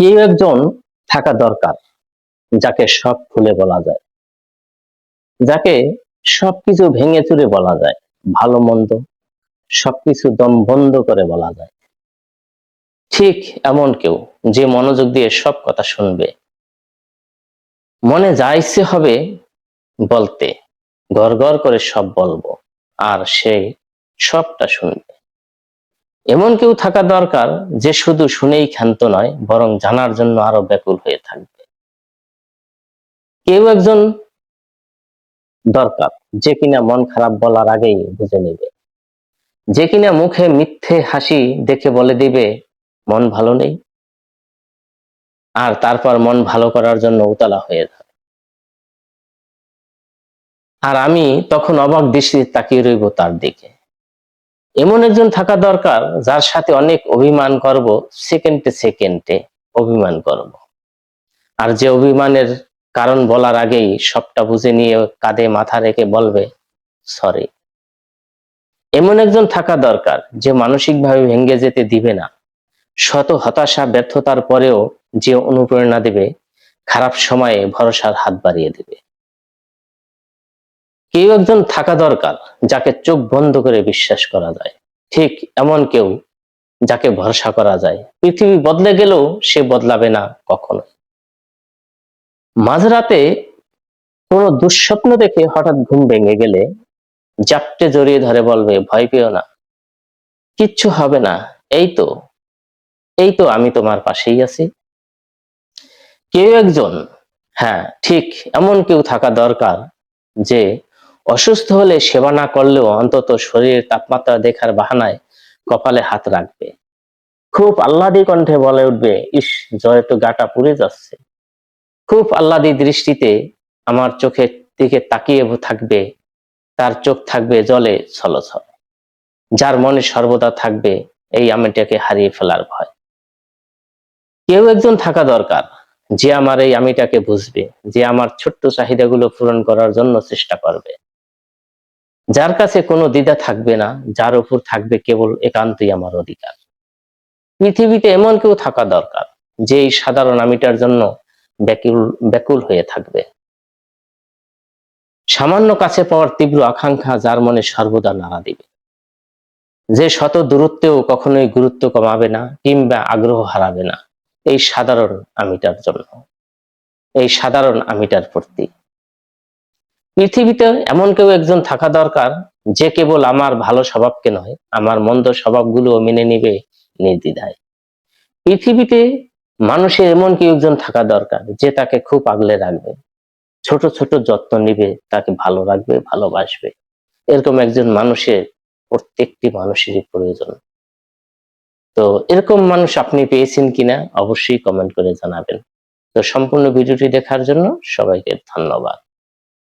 কেউ একজন থাকা দরকার, যাকে সব খুলে বলা যায়। যাকে সবকিছু ভেঙে চুরে বলা যায়, ভালো মন্দ, সবকিছু দম বন্ধ করে বলা যায়। ঠিক এমন কেউ যে মনোযোগ দিয়ে সব কথা শুনবে। মনে যা ইচ্ছে হবে বলতে, গড় করে সব বলব, আর সে সবটা শুনবে। এমন কেউ থাকা দরকার যে শুধু শুনেই ক্ষান্ত নয়, বরং জানার জন্য আরও ব্যাকুল হয়ে থাকবে। কেউ একজন দরকার, যে কিনা মন খারাপ বলার আগেই বুঝে নেবে। যে কিনা মুখে মিথ্যে হাসি দেখে বলে দিবে, মন ভালো নেই। আর তারপর মন ভালো করার জন্য উতলা হয়ে যাবে আর আমি তখন অবাক দৃষ্টিতে তাকিয়ে রইব তার দিকে। এমন একজন থাকা দরকার যার সাথে অনেক অভিমান করব সেকেন্ডে সেকেন্ডে অভিমান করব। আর যে অভিমানের কারণ বলার আগেই সবটা বুঝে নিয়ে কাঁধে মাথা রেখে বলবে সরি এমন একজন থাকা দরকার যে মানসিকভাবে ভেঙে যেতে দিবে না। শত হতাশা, ব্যর্থতার পরেও যে অনুপ্রেরণা দেবে, খারাপ সময়ে ভরসার হাত বাড়িয়ে দেবে। কেউ একজন থাকা দরকার যাকে চোখ বন্ধ করে বিশ্বাস করা যায়। ঠিক এমন কেউ যাকে ভরসা করা যায়। পৃথিবী বদলে গেলেও সে বদলাবে না কখনো মাঝরাতে কোনো দুঃস্বপ্ন দেখে হঠাৎ ঘুম ভেঙে গেলে জাপটে জড়িয়ে ধরে বলবে, ভয় পেও না। কিচ্ছু হবে না। এই তো। এই তো আমি তোমার পাশেই আছি। কেউ একজন হ্যাঁ ঠিক এমন কেউ থাকা দরকার যে অসুস্থ হলে সেবা না করলেও অন্তত শরীরের তাপমাত্রা দেখার বাহানায় কপালে হাত রাখবে। খুব আহ্লাদি কণ্ঠে বলে উঠবে, ইস জয় তো গাটা পুড়ে যাচ্ছে। খুব আহ্লাদি দৃষ্টিতে আমার চোখের দিকে তাকিয়ে থাকবে, তার চোখ থাকবে জলে ছলছল। যার মনে সর্বদা থাকবে এই আমিটাকে হারিয়ে ফেলার ভয়। কেউ একজন থাকা দরকার, যে আমার এই আমিটাকে বুঝবে, যে আমার ছোট্ট চাহিদাগুলো পূরণ করার জন্য চেষ্টা করবে। যার কাছে কোনো দ্বিধা থাকবে না, যার উপর থাকবে কেবল একান্তই আমার অধিকার। পৃথিবীতে এমন কেউ থাকা দরকার, যে এই সাধারণ আমিটার জন্য ব্যাকুল ব্যাকুল হয়ে থাকবে। সামান্য কাছে পাওয়ার তীব্র আকাঙ্ক্ষা যার মনে সর্বদা নাড়া দিবে। যে শত দূরত্বেও কখনোই গুরুত্ব কমাবে না, কিংবা আগ্রহ হারাবে না, এই সাধারণ আমিটার জন্য। এই সাধারণ আমিটার প্রতি পৃথিবীতে এমন কেউ একজন থাকা দরকার যে কেবল আমার ভালো স্বভাবকে নয়, আমার মন্দ স্বভাবগুলো মেনে নিবে নির্দ্বিধায়। পৃথিবীতে মানুষের এমন কেউ একজন থাকা দরকার যে তাকে খুব আগলে রাখবে, ছোট ছোট যত্ন নিবে, তাকে ভালো রাখবে, ভালোবাসবে। এরকম একজন মানুষের প্রত্যেকটি মানুষেরই প্রয়োজন। তো এরকম মানুষ আপনি পেয়েছেন কিনা অবশ্যই কমেন্ট করে জানাবেন। তো সম্পূর্ণ ভিডিওটি দেখার জন্য সবাইকে ধন্যবাদ।